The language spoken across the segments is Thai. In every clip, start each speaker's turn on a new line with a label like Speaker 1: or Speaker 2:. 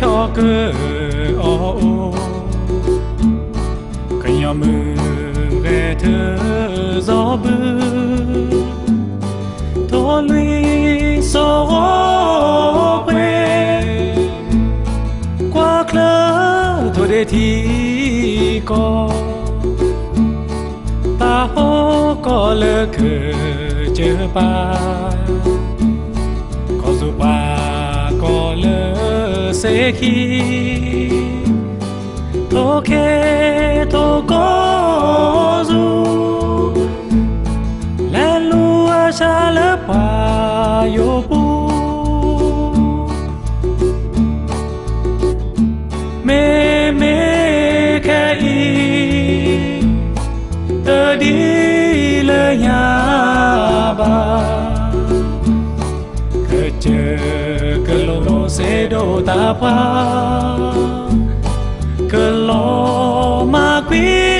Speaker 1: cho cơ ô ô Cây nhỏ mưa về thơ gió bư. Thô lũy số quê. Qua lỡ thôi để thì có Ta hô có lỡ cờ chớ ba Có dù ba có lỡ se toque, o que tocou la lua já je kelo mo do ta pa kelo ma quy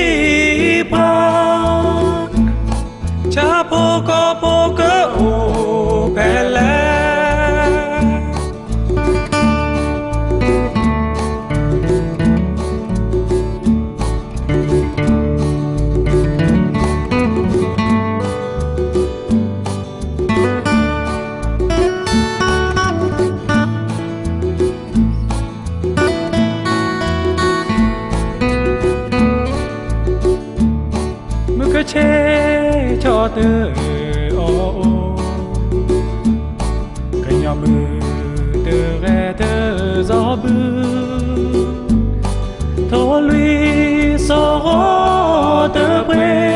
Speaker 1: te o o cái nhà mơ te re te gió bư thô lui so ho te quê.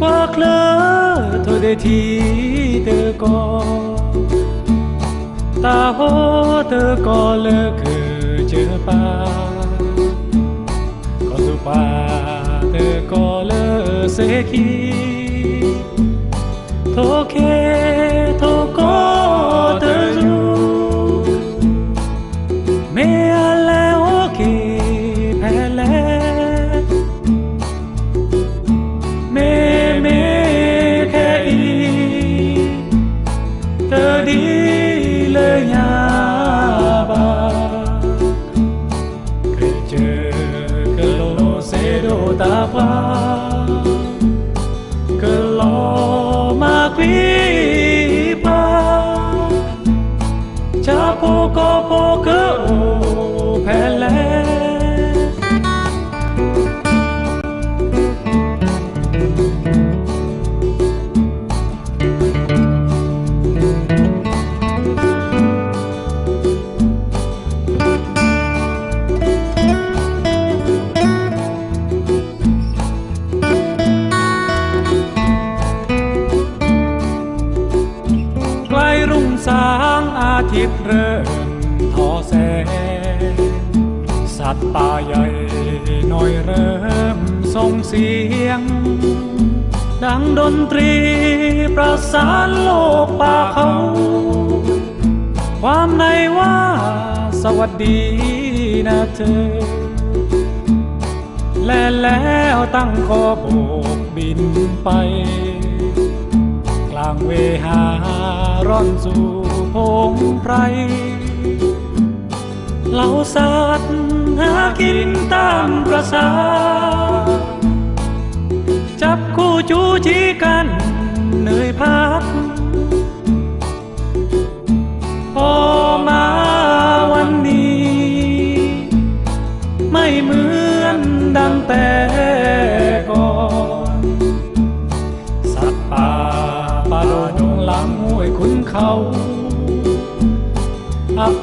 Speaker 1: Quắc lơ thôi để thì te có. Ta hô te có lơ cứ 時計 ทิตย์เริ่มทอแสงสัตว์ป่าใหญ่น้อยเริ่มส่งเสียง ดังดนตรีประสานโลกป่าเขา ความในว่าสวัสดีนะเธอ และแล้วตั้งคอโบกบินไป กลางเวหาร่อนสู่พงไพรเหล่าสัตว์หากินตามประสา จับคู่จูชีกันเหนื่อยพาก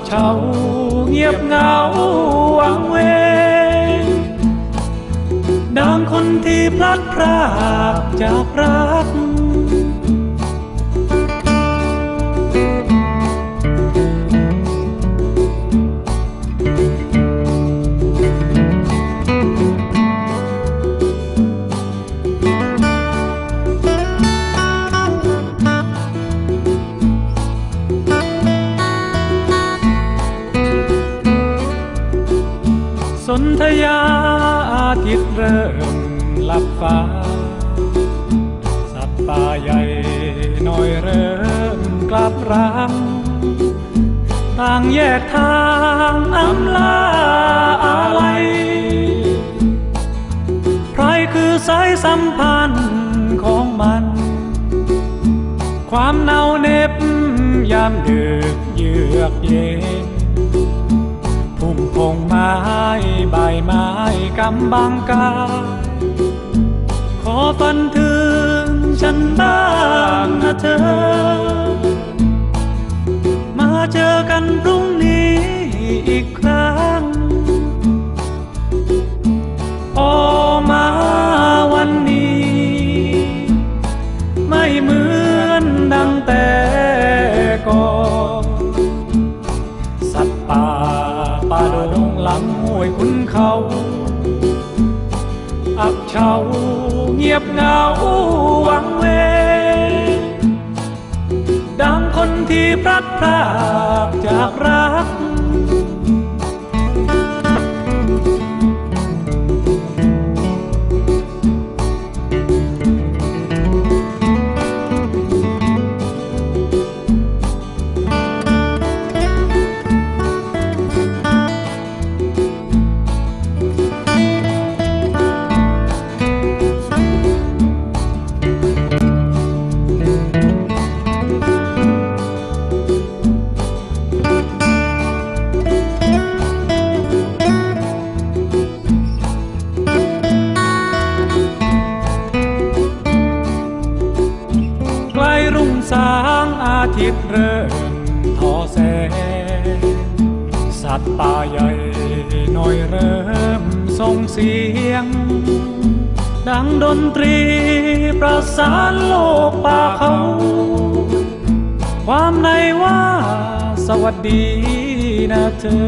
Speaker 1: เฉาเงียบเหงาวังเวงดังคนที่พลัดพรากจากรัก เริ่มลับฟ้า สัตว์ป่าใหญ่น้อยเริ่มกลับรังต่างแยกทางอำลาอะไรใครคือสายสัมพันธ์ของมัน ความเนาเน็บยามดึกเยือกเย็น คงไม้ใบไม้กำบังกายขอฝันถึงฉันบ้างนะเธอ มาเจอกันพรุ่งนี้อีกครั้งพอมาวันนี้ ไม่เหมือนดังแต่ ยคุณเขา อับเฉาเงียบเหงาวังเว ดังคนที่พลัดพรากจากรัก สัตว์ป่าใหญ่น้อยเริ่มส่งเสียง ดังดนตรีประสานโลกป่าเขา ความในว่าสวัสดีนะเธอ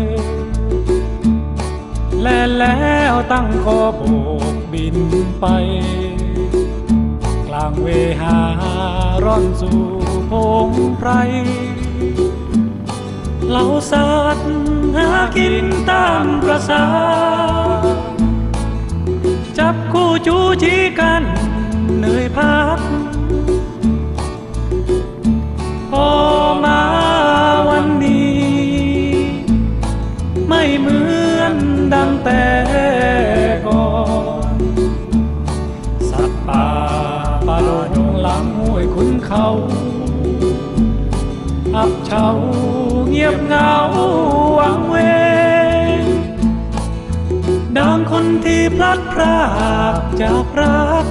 Speaker 1: และแล้วตั้งคอโบกบินไป กลางเวหาร่อนสู่พงไพรเหล่าสัตว์ หากินตามประสา จับคู่จูจีกันเหนื่อยพัก พอมาวันนี้ ไม่เหมือนดังแต่ก่อนสัตว์ป่าป่าดงลำห้วยคุณเขาอับเฉาเงียบเหงา วังเวงดังคนที่พลัดพรากจากรัก